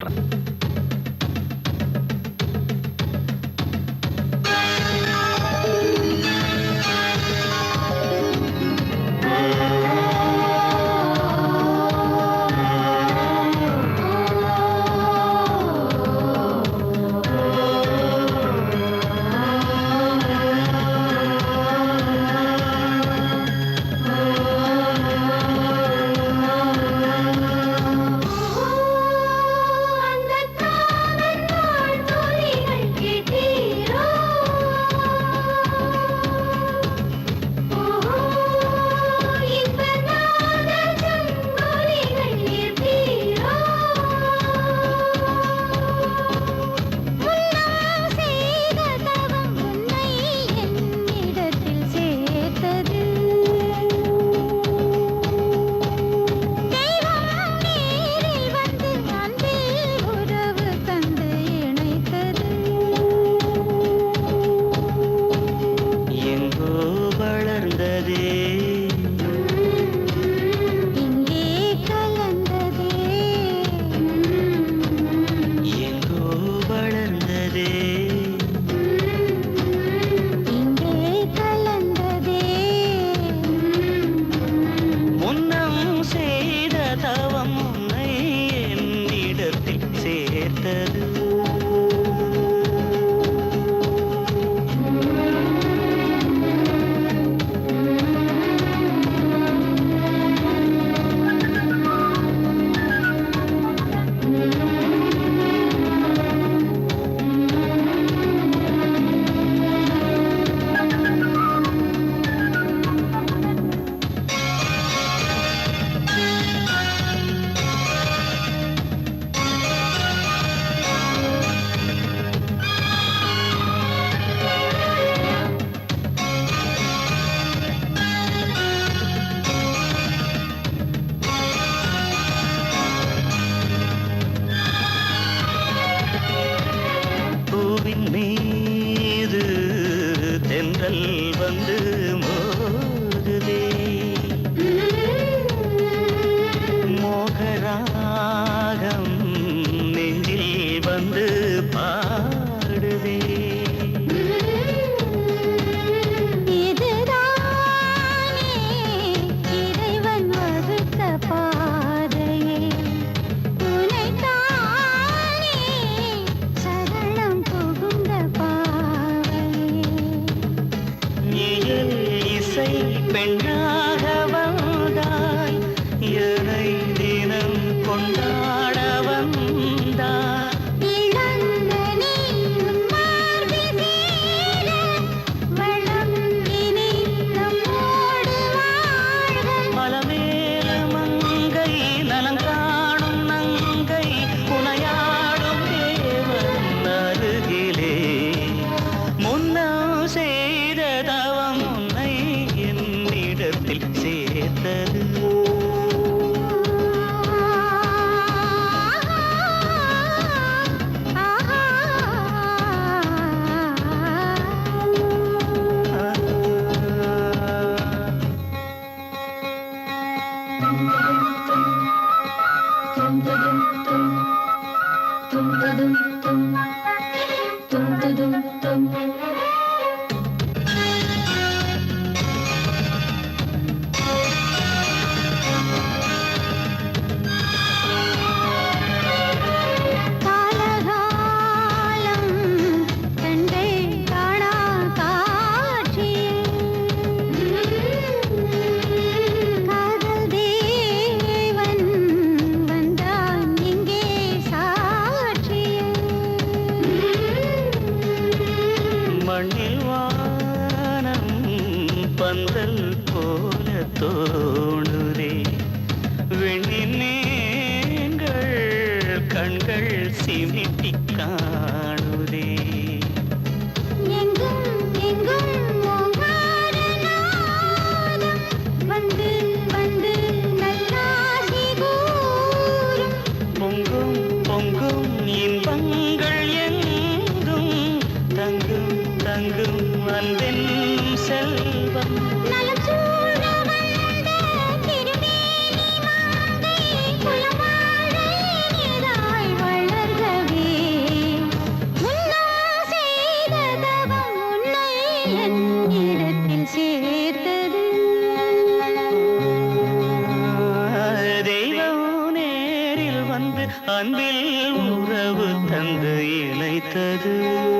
பண்ணுறேன் சேர்த்தது பூவின் மீது தென்றல் வந்து மோதுதே. மோகராகம் நெஞ்சில் வந்து பா உள்ளத்தில் சேர்த்தது Dum dum dum dum dum dum மண்ணில் வானம் பந்தல் போல தோணுதே. வெண்ணினேங்கள் கண்கள் சிமிட்டி அன்பில் இணைத்தது.